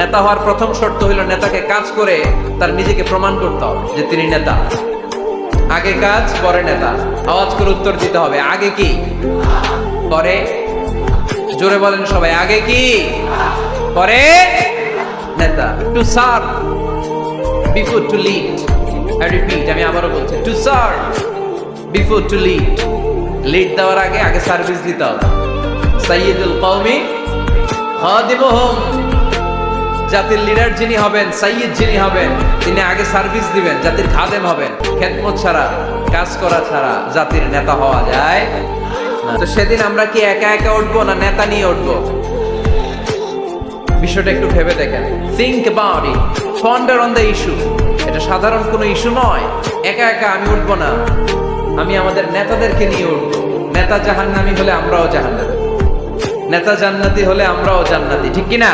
নেতা হওয়ার প্রথম শর্ত হইল নেতাকে কাজ করে তার নিজেকে প্রমাণ করতে হবে যে তিনি নেতা। আগে কাজ, পরে নেতা। আওয়াজ করে উত্তর দিতে হবে, আগে কি? পরে? জোরে বলেন সবাই, আগে কি? পরে? নেতা। To serve before to lead I repeat আমি আবারও বলছি to serve before to lead lead দেওয়ার আগে আগে সার্ভিস দিতে হবে। সাইয়্যিদুল কওমি খাদিমুহুম। জাতির লিডার যিনি হবেন, সাইয়্যিদ যিনি হবেন, তিনি আগে সার্ভিস দিবেন, জাতির খাদেম হবেন। খেদমত ছাড়া, কাজ করা ছাড়া জাতির নেতা হওয়া যায় তো সেদিন আমরা কি একা একা উঠবো না নেতা নিয়ে উঠবো? বিষয়টা একটু ভেবে দেখেন। Think about it ponder on the issue এটা সাধারণ কোনো ইস্যু নয়। একা একা আমি উঠবো না। আমি আমাদের নেতাদেরকে নিয়ে উঠবো। নেতা জাহান্নামি হলে আমরাও জাহান্নামি। নেতা জান্নাতি হলে আমরাও জান্নাতি। ঠিক কি না